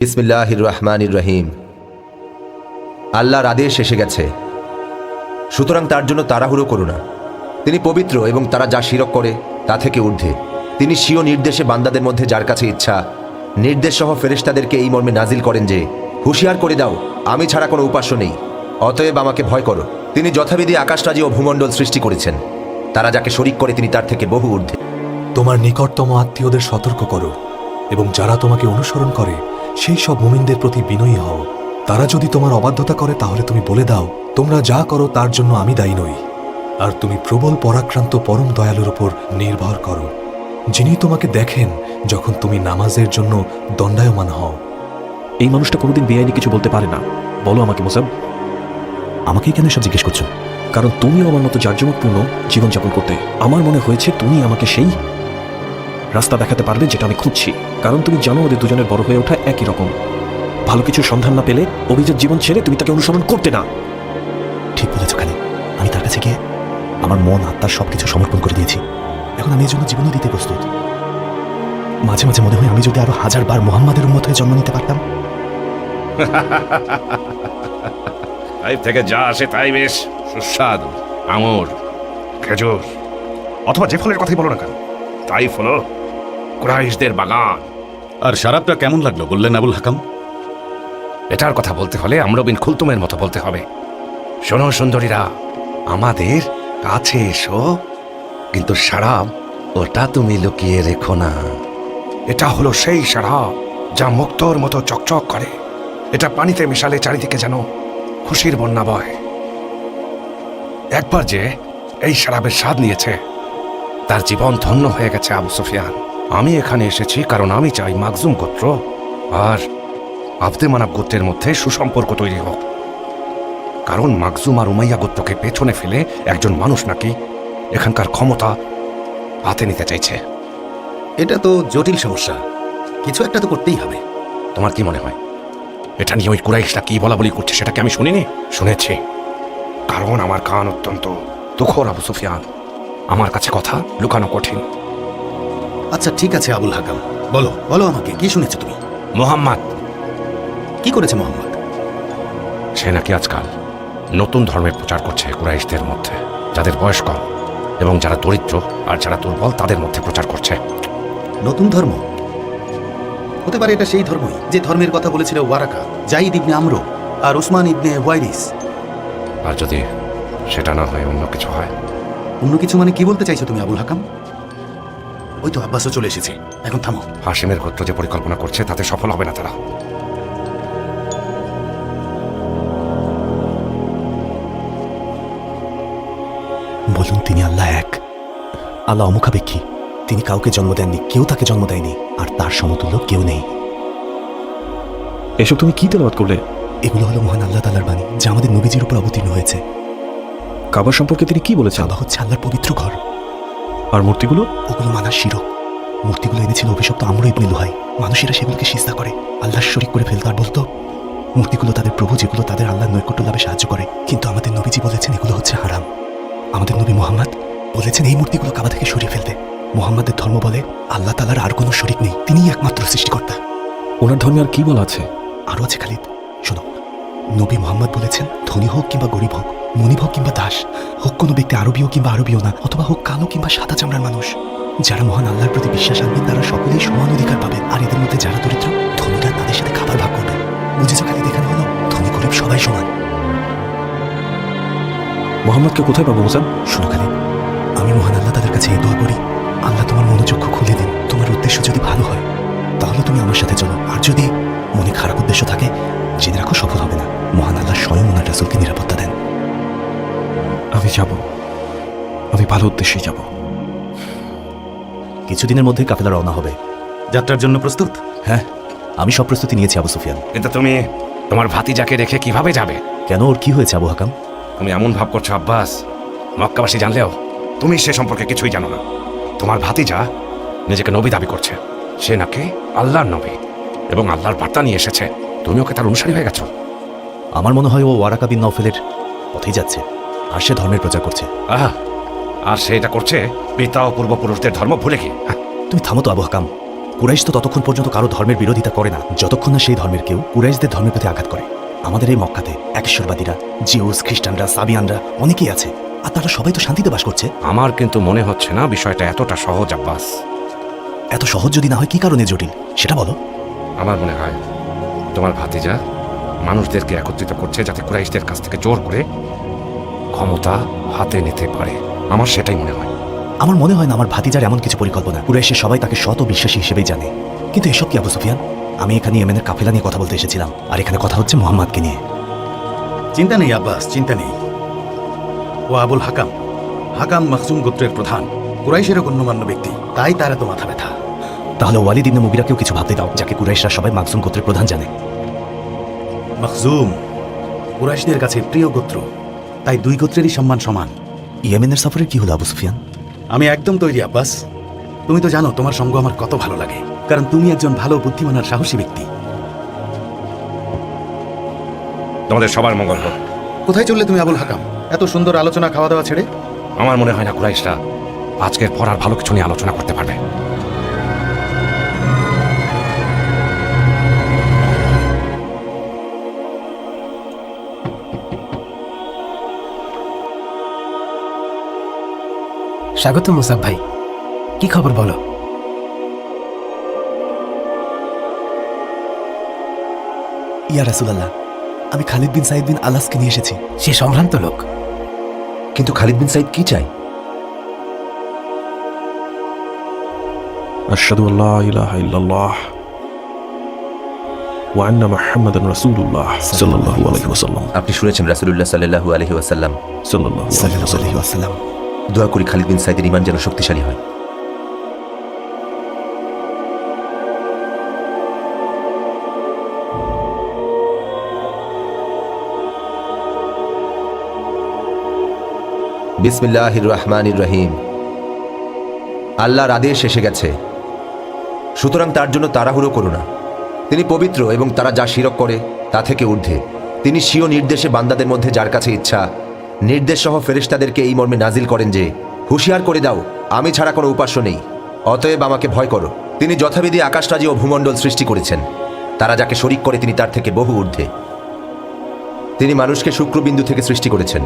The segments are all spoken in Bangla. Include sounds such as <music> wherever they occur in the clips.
ইসমিল্লাহির রহমানির রহিম আল্লাহর আদেশ এসে গেছে। সুতরাং তার জন্য তাড়াহুড়ো করো না। তিনি পবিত্র এবং তারা যা শিরক করে, তা থেকে ঊর্ধ্বে। তিনি স্বীয় নির্দেশে বান্দাদের মধ্যে যার কাছে ইচ্ছা নির্দেশ সহ ফেরেশতাদেরকে এই মর্মে নাজিল করেন যে, হুঁশিয়ার করে দাও, আমি ছাড়া কোনো উপাস্য নেই। অতএব আমাকে ভয় করো। তিনি যথাবিধি আকাশরাজি ও ভূমণ্ডল সৃষ্টি করেছেন। তারা যাকে শরিক করে, তিনি তার থেকে বহু ঊর্ধ্বে। তোমার নিকটতম আত্মীয়দের সতর্ক করো এবং যারা তোমাকে অনুসরণ করে সেই সব মুমিনদের প্রতি বিনয়ী হও। তারা যদি তোমার অবাধ্যতা করে তাহলে তুমি বলে দাও তোমরা যা করো তার জন্য আমি দায়ী নই। আর তুমি প্রবল পরাক্রান্ত পরম দয়ালুর উপর নির্ভর করো। যিনি তোমাকে দেখেন যখন তুমি নামাজের জন্য দণ্ডায়মান হও। এই মানুষটা কোনোদিন বেআইনি কিছু বলতে পারে না। বলো আমাকে মোসাব। আমাকেই কেন সব জিজ্ঞেস করছ? কারণ তুমিও আমার মতো জার্জমকপূর্ণ জীবনযাপন করতে। আমার মনে হয়েছে তুমি আমাকে সেই রাস্তা দেখাতে পারবে যেটা আমি খুঁজছি। কারণ তুমি জানো ওদের দুজনের বড় হয়ে ওঠা একই রকম। ভালো কিছু সন্ধান না পেলে অভিযোগ জীবন ছেড়ে তুমি তাকে অনুসরণ করতে না। ঠিক বলেছ খালি। আমি তার কাছে গিয়ে আমার মন আত্মার সব কিছু সমর্পণ করে দিয়েছি। এখন আমি এর জন্য জীবনও দিতে প্রস্তুত। মাঝে মাঝে মনে হয় আমি যদি আরও হাজার বার মোহাম্মদের উন্মত হয়ে জন্ম নিতে পারতাম। <laughs> থেকে যা আসে তাই বেশ। সুস্বাদু, আঙুর, খেজুর। অথবা যে ফলের কথাই বলো না কেন। তাই ফলো কুরাইশদের বাগান। আর শারাবটা কেমন লাগল বললেন আবুল হাকাম? এটার কথা বলতে হলে আমরা বিন খুলতুমের মতো বলতে হবে। শোনো সুন্দরীরা আমাদের কাছে এসো কিন্তু সারাব ওটা তুমি লুকিয়ে রেখো না। এটা হলো সেই সারাব যা মুক্তর মতো চকচক করে। এটা পানিতে মেশালে চারিদিকে যেন খুশির বন্যা বয়। একবার যে এই শরাবের স্বাদ নিয়েছে তার জীবন ধন্য হয়ে গেছে আবু সুফিয়ান। আমি এখানে এসেছি কারণ আমি চাই মাকজুম গোত্র আর আবদে মানাব গোত্রের মধ্যে সুসম্পর্ক তৈরি হোক। কারণ মাকজুম আর উমাইয়া গোত্রকে পেছনে ফেলে একজন মানুষ নাকি এখানকার ক্ষমতা হাতে নিতে চাইছে। এটা তো জটিল সমস্যা। কিছু একটা তো করতেই হবে। তোমার কি মনে হয়? এটা নিয়ে ওই কুরাইশরা কি বলা বলি করছে সেটাকে আমি শুনিনি? শুনেছি। কারণ আমার কান অত্যন্ত দুঃখর আবু সুফিয়ান। আমার কাছে কথা লুকানো কঠিন। আচ্ছা ঠিক আছে আবুল হাকাম। বলো বলো আমাকে কি শুনেছো তুমি? মোহাম্মদ। কি করেছে মোহাম্মদ? সে নাকি আজকাল নতুন ধর্মের প্রচার করছে কুরাইশদের মধ্যে যাদের বয়স কম এবং যারা দরিদ্র আর যারা দুর্বল তাদের মধ্যে প্রচার করছে। নতুন ধর্ম? হতে পারে এটা সেই ধর্মই যে ধর্মের কথা বলেছিল ওয়ারাকা জাইদ ইবনে আমরো আর উসমান ইবনে ওয়াইরিস। আর যদি সেটা না হয় অন্য কিছু হয়? অন্য কিছু মানে কি বলতে চাইছো তুমি আবুল হাকাম? ওই তো আব্বাসও চলে এসেছে। এখন থামো। হাসিমের গোত্র যে পরিকল্পনা করছে তাতে সফল হবে না তারা। বলুন তিনি আল্লাহ এক। আল্লাহ অমুখাপেক্ষী। তিনি কাউকে জন্ম দেননি কেউ তাকে জন্ম দেয়নি আর তার সমতুল্য কেউ নেই। এসব তুমি কি তেলাবাদ করলে? এগুলো হলো মহান আল্লাহ তালার বাণী যা আমাদের নবীজির উপর অবতীর্ণ হয়েছে। কাবার সম্পর্কে তিনি কি বলেছেন? কাবা হচ্ছে আল্লাহর পবিত্র ঘর। আর মূর্তিগুলো? ওগুলো মানার শিরক মূর্তিগুলো এনেছিল অভিশপ্ত আমর ইবনে লুহাই। মানুষেরা সেগুলোকে সিজদা করে। আল্লাহর শরিক করে ফেলতো আর বলতো মূর্তিগুলো তাদের প্রভু যেগুলো তাদের আল্লাহর নৈকট্য লাভে সাহায্য করে। কিন্তু আমাদের নবীজি বলেছেন এগুলো হচ্ছে হারাম। আমাদের নবী মোহাম্মদ বলেছেন এই মূর্তিগুলো কাবা থেকে সরিয়ে ফেলতে। মোহাম্মদের ধর্ম বলে আল্লাহ তালার আর কোনো শরিক নেই। তিনিই একমাত্র সৃষ্টিকর্তা। ওনার ধর্মে আর কি বলা আছে? আরও আছে খালিদ। শোনো নবী মোহাম্মদ বলেছেন ধনী হোক কিংবা গরিব হোক মনিব হোক কিংবা দাস হোক কোনো ব্যক্তি আরবীয় কিংবা আরবীয় না অথবা হোক কালো কিংবা সাদা চামড়ার মানুষ। যারা মহান আল্লাহর প্রতি বিশ্বাস আনবেন তারা সকলেই সমান অধিকার পাবেন। আর এদের মধ্যে যারা দরিদ্র ধনীরা তাদের সাথে খাবার ভাগ করবে বুঝেছ খালি দেখানো হলো? ধনী গরিব সবাই সমান। মোহাম্মদকে কোথায় পাবো মোসাব শোনো খালিদ আমি মহান আল্লাহ তাদের কাছে এই দোয়া করি। আল্লাহ তোমার মনোচক্ষু খুলে দিন। তোমার উদ্দেশ্য যদি ভালো হয় তাহলে তুমি আমার সাথে চলো। আর যদি মনে খারাপ উদ্দেশ্য থাকে জেনে রাখো সফল হবে না। মহান আল্লাহ স্বয়ং ওনার রাসুলকে নিরাপত্তা দেন। আমি যাব। আমি ভালো উদ্দেশ্যেই যাব। কিছুদিনের মধ্যে কাফেলা রওনা হবে। যাত্রার জন্য প্রস্তুত? হ্যাঁ আমি সব প্রস্তুতি নিয়েছি আবু সুফিয়ান। কিন্তু তুমি তোমার ভাতিজাকে রেখে কীভাবে যাবে? কেন ওর কি হয়েছে আবু হাকাম? তুমি এমন ভাব করছ আব্বাস। মক্কাবাসী জানলেও তুমি সে সম্পর্কে কিছুই জানো না। তোমার ভাতিজা নিজেকে নবী দাবি করছে। সে নাকি আল্লাহর নবী এবং আল্লাহর বার্তা নিয়ে এসেছে। তুমি ওকে তার অনুসারী হয়ে গেছো? আমার মনে হয় ও ওয়ারাকা বিন নফেলের পথেই যাচ্ছে। আর সে ধর্মের প্রচার করছে। আহা আর সে এটা করছে? পিতা ও পূর্বপুরুষদের ধর্ম ভুলে গিয়ে। হ্যাঁ, তুমি থামো তো আবু হাকাম। কুরাইশ তো ততক্ষণ পর্যন্ত কারও ধর্মের বিরোধিতা করে না। যতক্ষণ না সেই ধর্মের কেউ কুরাইশদের ধর্মের প্রতি আঘাত করে। আমাদের এই মক্কাতে একেশ্বরবাদীরা জিউস খ্রিস্টানরা সাবিয়ানরা অনেকেই আছে। আর তারা সবাই তো শান্তিতে বাস করছে। আমার কিন্তু মনে হচ্ছে না বিষয়টা এতটা সহজ আব্বাস। এত সহজ যদি না হয় কি কারণে জটিল? সেটা বলো। আমার মনে হয় তোমার ভাতিজা মানুষদেরকে একত্রিত করছে যাতে কুরাইশদের কাছ থেকে জোর করে ক্ষমতা হাতে নিতে পারে। আমার সেটাই মনে হয়। আমার মনে হয় না আমার ভাতিজার এমন কিছু পরিকল্পনা। কুরাইশের সবাই তাকে শত বিশ্বাসী হিসেবেই জানে। কিন্তু এসব কি আবু সুফিয়ান? আমি এখানে ইয়েমেনের কাফেলা নিয়ে কথা বলতে এসেছিলাম। আর এখানে কথা হচ্ছে মোহাম্মদকে নিয়ে। চিন্তা নেই আব্বাস চিন্তা নেই। ও আবুল হাকাম। হাকাম মখজুম গোত্রের প্রধান। কুরাইশেরও গণ্যমান্য ব্যক্তি। তাই তার এত মাথা ব্যথা। তাহলে ওয়ালিদ ইবনে মুগিরাকেও কিছু ভাবতে দাও যাকে কুরাইশরা সবাই মাকসুম গোত্রের প্রধান জানে। মখজুম কুরাইশদের কাছে প্রিয় গোত্র। তাই দুই গোত্রেরই সম্মান সমান। ইয়েমেনের সফরের কি হলো আবু সুফিয়ান? আমি একদম তৈরি আব্বাস। তুমি তো জানো তোমার সঙ্গ আমার কত ভালো লাগে। কারণ তুমি একজন ভালো বুদ্ধিমান আর সাহসী ব্যক্তি। তোমাদের সবার মঙ্গল হোক। কোথায় চললে তুমি আবুল হাকাম? এত সুন্দর আলোচনা খাওয়া দাওয়া ছেড়ে? আমার মনে হয় না কুরাইশরা আজকের পর আর ভালো কিছু নিয়ে আলোচনা করতে পারবে। স্বাগত মুসাফ ভাই। কি খবর বলো? ইয়া রাসুলাল্লাহ আমি খালিদ বিন সাইদ বিন আলাসকে নিয়ে এসেছি। সে সম্ভ্রান্ত লোক। কিন্তু খালিদ বিন সাইদ কি চায়? আশহাদু আল্লা ইলাহা ইল্লাল্লাহ ওয়া আন্না মুহাম্মাদান রাসূলুল্লাহ সাল্লাল্লাহু আলাইহি ওয়াসাল্লাম। আপনি শুনেছেন রাসুলুল্লাহ সাল্লাহু আলহি ওয়াসাল্লাম। সাল্লাল্লাহু সাল্লাল্লাহু আলাইহি ওয়াসাল্লাম। দোয়া করি খালিদ বিন সাইদের ইমান যেন শক্তিশালী হয়। বিসমিল্লাহির রহমানির রহিম। আল্লাহর আদেশ এসে গেছে। সুতরাং তার জন্য তাড়াহুড়ো করো না। তিনি পবিত্র এবং তারা যা শিরক করে তা থেকে ঊর্ধ্বে। তিনি স্বীয় নির্দেশে বান্দাদের মধ্যে যার কাছে ইচ্ছা নির্দেশ সহ ফেরেশতাদেরকে এই মর্মে নাজিল করেন যে, হুঁশিয়ার করে দাও, আমি ছাড়া কোনো উপাস্য নেই। অতএব আমাকে ভয় করো। তিনি যথাবিধি আকাশরাজি ও ভূমণ্ডল সৃষ্টি করেছেন। তারা যাকে শরিক করে তিনি তার থেকে বহু ঊর্ধ্বে। তিনি মানুষকে শুক্রবিন্দু থেকে সৃষ্টি করেছেন।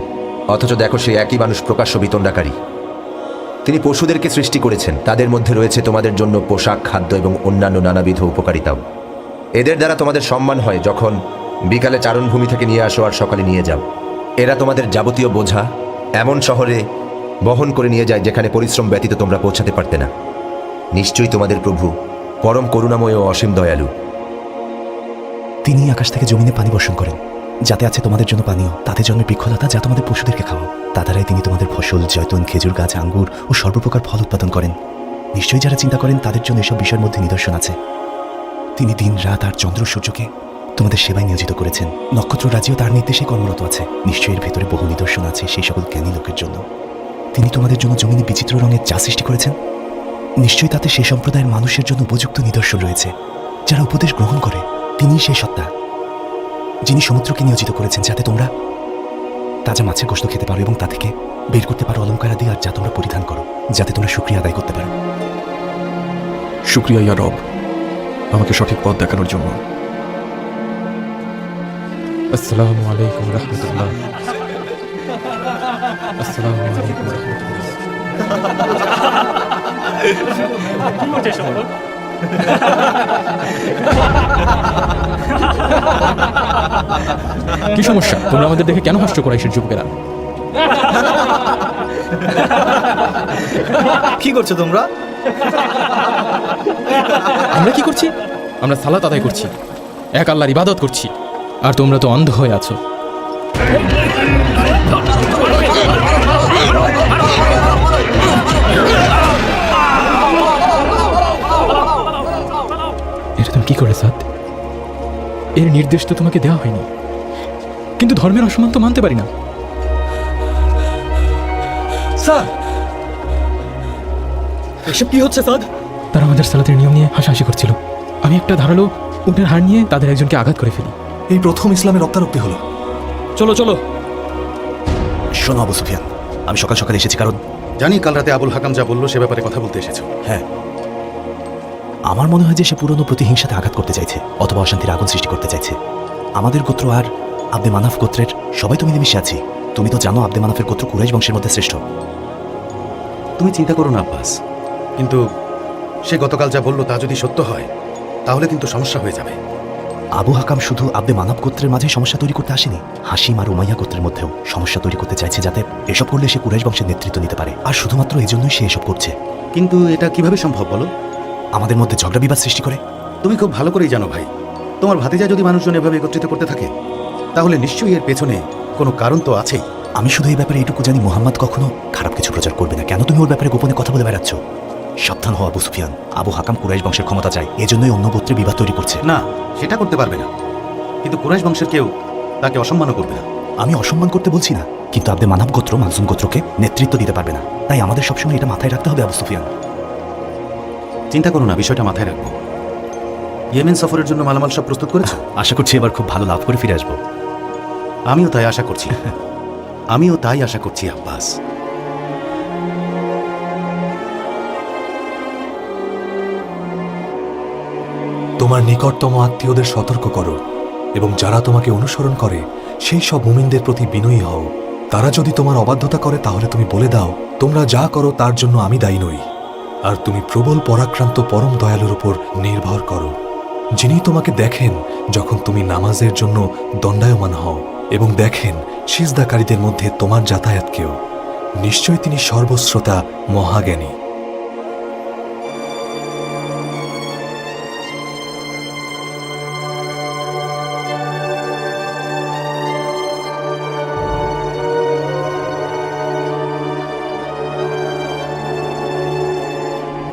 অথচ দেখো সে একই মানুষ প্রকাশ্য বিতণ্ডাকারী। তিনি পশুদেরকে সৃষ্টি করেছেন। তাদের মধ্যে রয়েছে তোমাদের জন্য পোশাক, খাদ্য এবং অন্যান্য নানাবিধ উপকারিতাও। এদের দ্বারা তোমাদের সম্মান হয় যখন বিকালে চারণভূমি থেকে নিয়ে আসো আর সকালে নিয়ে যাও। এরা তোমাদের যাবতীয় বোঝা এমন শহরে বহন করে নিয়ে যায় যেখানে পরিশ্রম ব্যতীত তোমরা পৌঁছাতে পারতে না। নিশ্চয়ই তোমাদের প্রভু পরম করুণাময় ও অসীম দয়ালু। তিনি আকাশ থেকে জমিনে পানি বর্ষণ করেন। যাতে আছে তোমাদের জন্য পানীয় তাতে জন্মে বৃক্ষলতা যা তোমাদের পশুদেরকে খাওয়াও। তা দ্বারাই তিনি তোমাদের ফসল, জয়তুন, খেজুর গাছ, আঙ্গুর ও সর্বপ্রকার ফল উৎপাদন করেন। নিশ্চয়ই যারা চিন্তা করেন তাদের জন্য এসব বিষয়ের মধ্যে নিদর্শন আছে। তিনি দিন রাত আর চন্দ্র সূর্যকে তোমাদের সেবায় নিয়োজিত করেছেন। নক্ষত্র রাজিও তার নির্দেশে কর্মরত আছে। নিশ্চয়ই এর ভেতরে বহু নিদর্শন আছে সেই সকল জ্ঞানী লোকের জন্য। তিনি তোমাদের জন্য জমিনে বিচিত্র রঙের চা সৃষ্টি করেছেন। নিশ্চয়ই তাতে সেই সম্প্রদায়ের মানুষের জন্য উপযুক্ত নিদর্শন রয়েছে। যারা উপদেশ গ্রহণ করে, তিনিই সেই সত্তা। যিনি সমুদ্রকে নিয়োজিত করেছেন, যাতে তোমরা তাজা মাছের গোস্ত খেতে পারো এবং তা থেকে বের করতে পারো অলঙ্কার আদি আর যা তোমরা পরিধান করো, যাতে তোমরা শুক্রিয়া আদায় করতে পারো। শুকরিয়া ইয়া রব, আমাকে সঠিক পথ দেখানোর জন্য। আসসালামু আলাইকুম রহমতুল্লাহ। আসসালামু আলাইকুম রহমতুল্লাহ। কি সমস্যা? তোমরা আমাদের দেখে কেন হাস্য করাইশের যুবকেরা? কি করছ তোমরা? আমরা কি করছি? আমরা সালাত আদায় করছি। এক আল্লাহর ইবাদত করছি। আর তোমরা তো অন্ধ হয়ে আছো। এটা তুমি কি করে সাদ এর নির্দেশ তো তোমাকে দেওয়া হয়নি। কিন্তু ধর্মের অসম্মান তো মানতে পারি না। স্যার! এসব কি হচ্ছে সাদ? তারা আমাদের সালাতের নিয়ম নিয়ে হাসাহাসি করছিল। আমি একটা ধারালো উটের হাড় নিয়ে তাদের একজনকে আঘাত করে ফেলি। এই প্রথম ইসলামের রক্তারক্তি হলো। চলো চলো। শোনো আবু সুফিয়ান আমি সকাল সকাল এসেছি কারণ জানি কাল রাতে আবুল হাকাম যা বলল সে ব্যাপারে কথা বলতে এসেছ। হ্যাঁ। আমার মনে হয় যে সে পুরনো প্রতিহিংসাতে আঘাত করতে চাইছে অথবা অশান্তির আগুন সৃষ্টি করতে চাইছে। আমাদের গোত্র আর আব্দে মানাফ গোত্রের সবাই তো মিলেমিশে আছি। তুমি তো জানো আব্দে মানাফের গোত্র কুরাইশ বংশের মধ্যে শ্রেষ্ঠ। তুমি চিন্তা করো না আব্বাস। কিন্তু সে গতকাল যা বলল তা যদি সত্য হয় তাহলে কিন্তু সমস্যা হয়ে যাবে। আবু হাকাম শুধু আব্দে মানব গোত্রের মাঝে সমস্যা তৈরি করতে আসেনি হাসিম আর উমাইয়া গোত্রের মধ্যেও সমস্যা তৈরি করতে চাইছে যাতে এসব করলে সে কুরাইশ বংশের নেতৃত্ব নিতে পারে। আর শুধুমাত্র এই জন্যই সে এসব করছে। কিন্তু এটা কীভাবে সম্ভব বলো? আমাদের মধ্যে ঝগড়া বিবাদ সৃষ্টি করে। তুমি খুব ভালো করেই জানো ভাই তোমার ভাতিজা যদি মানুষজন এভাবে একত্রিত করতে থাকে তাহলে নিশ্চয়ই এর পেছনে কোনো কারণ তো আছেই। আমি শুধু এই ব্যাপারে এইটুকু জানি মোহাম্মদ কখনো খারাপ কিছু প্রচার করবে না। কেন তুমি ওর ব্যাপারে গোপনে কথা বলে বেড়াচ্ছ? সাবধান হও আবু সুফিয়ান। আবু হাকাম কুরাইশ বংশের ক্ষমতা চায়। এজন্যই অন্য গোত্রে বিবাদ তৈরি করছে। না সেটা করতে পারবে না। কিন্তু কুরাইশ বংশের কেউ তাকে অসম্মানও করবে না। আমি অসম্মান করতে বলছি না কিন্তু আপনি মানব গোত্র মানসুম গোত্রকে নেতৃত্ব দিতে পারবে না। তাই আমাদের সবসময় এটা মাথায় রাখতে হবে আবু সুফিয়ান। চিন্তা করো না বিষয়টা মাথায় রাখব। ইয়েমেন সফরের জন্য মালামাল সব প্রস্তুত করেছ? আশা করছি এবার খুব ভালো লাভ করে ফিরে আসব। আমিও তাই আশা করছি। আমিও তাই আশা করছি আব্বাস। তোমার নিকটতম আত্মীয়দের সতর্ক করো, এবং যারা তোমাকে অনুসরণ করে, সেই সব মুমিনদের প্রতি বিনয়ী হও। তারা যদি তোমার অবাধ্যতা করে, তাহলে তুমি বলে দাও, তোমরা যা করো, তার জন্য আমি দায়ী নই। আর তুমি প্রবল পরাক্রান্ত, পরম দয়ালুর উপর নির্ভর করো। যিনি তোমাকে দেখেন, যখন তুমি নামাজের জন্য দণ্ডায়মান হও, এবং দেখেন, সিজদাকারীদের মধ্যে তোমার যাতায়াতকেও নিশ্চয় তিনি সর্বশ্রোতা মহাজ্ঞানী।